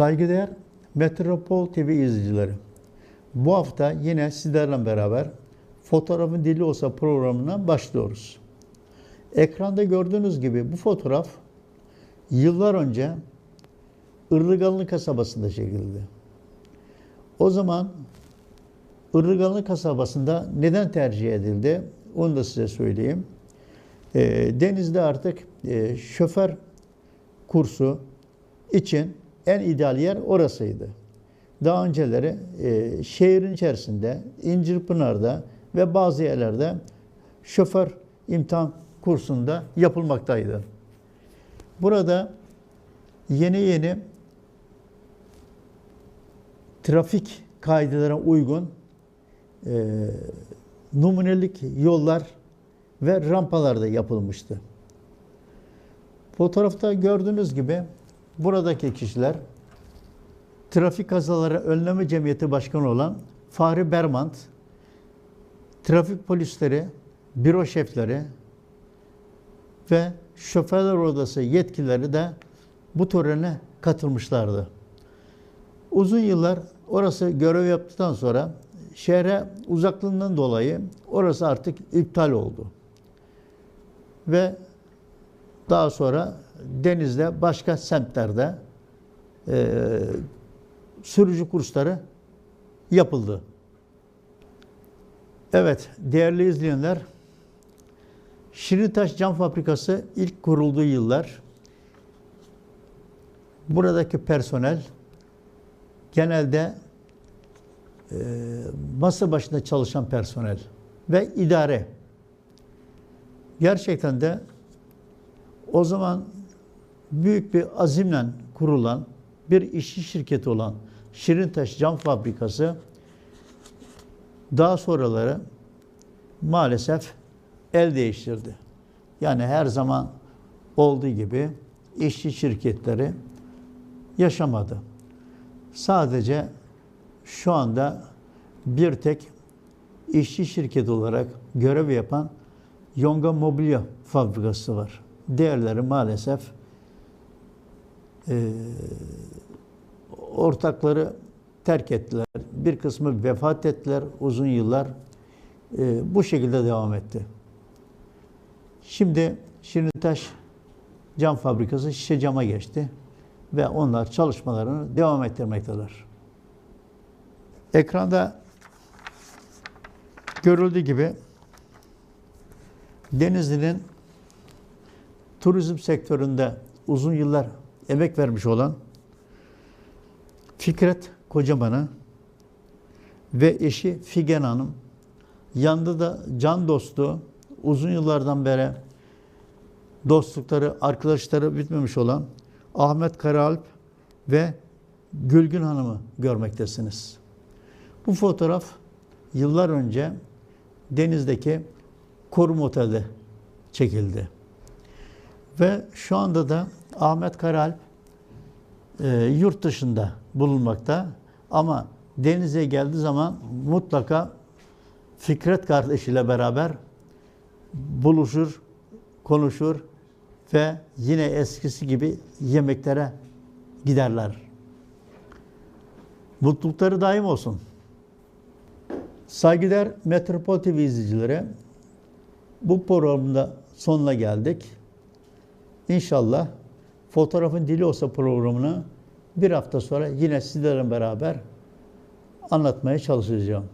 Saygıdeğer Metropol TV izleyicileri. Bu hafta yine sizlerle beraber Fotoğrafın Dili Olsa programına başlıyoruz. Ekranda gördüğünüz gibi bu fotoğraf yıllar önce Irlıgalı kasabasında çekildi. O zaman Irlıgalı kasabasında neden tercih edildi? Onu da size söyleyeyim. E, denizde artık e, şoför kursu için en ideal yer orasıydı. Daha önceleri e, şehrin içerisinde, İncirpınar'da ve bazı yerlerde şoför imtihan kursunda yapılmaktaydı. Burada yeni yeni trafik kaidelerine uygun e, numunelik yollar ve rampalar da yapılmıştı. Fotoğrafta gördüğünüz gibi buradaki kişiler Trafik Kazaları Önleme Cemiyeti Başkanı olan Fahri Bermant, trafik polisleri, büro şefleri ve şoförler odası yetkilileri de bu törene katılmışlardı. Uzun yıllar orası görev yaptıktan sonra şehre uzaklığından dolayı orası artık iptal oldu. Ve daha sonra denizde başka semtlerde e, sürücü kursları yapıldı. Evet, değerli izleyenler, Şirintaş Cam Fabrikası ilk kurulduğu yıllar buradaki personel genelde e, masa başında çalışan personel ve idare. Gerçekten de o zaman büyük bir azimle kurulan bir işçi şirketi olan Şirintaş Cam Fabrikası daha sonraları maalesef el değiştirdi. Yani her zaman olduğu gibi işçi şirketleri yaşamadı. Sadece şu anda bir tek işçi şirketi olarak görev yapan Yonga Mobilya Fabrikası var. Diğerleri maalesef e, ortakları terk ettiler. Bir kısmı vefat ettiler uzun yıllar. E, bu şekilde devam etti. Şimdi Şirintaş Cam Fabrikası şişe cama geçti ve onlar çalışmalarını devam ettirmektedir. Ekranda görüldüğü gibi Denizli'nin turizm sektöründe uzun yıllar emek vermiş olan Fikret Kocaman'ı ve eşi Figen Hanım, yanında da can dostu, uzun yıllardan beri dostlukları, arkadaşları bitmemiş olan Ahmet Karaalp ve Gülgün Hanım'ı görmektesiniz. Bu fotoğraf yıllar önce denizdeki Korum Otel'de çekildi. Ve şu anda da Ahmet Karalp e, yurt dışında bulunmakta. Ama denize geldiği zaman mutlaka Fikret kardeşiyle beraber buluşur, konuşur ve yine eskisi gibi yemeklere giderler. Mutlulukları daim olsun. Saygıdeğer Metropol TV izleyicileri, bu programda sonuna geldik. İnşallah Fotoğrafın Dili Olsa programını bir hafta sonra yine sizlerle beraber anlatmaya çalışacağım.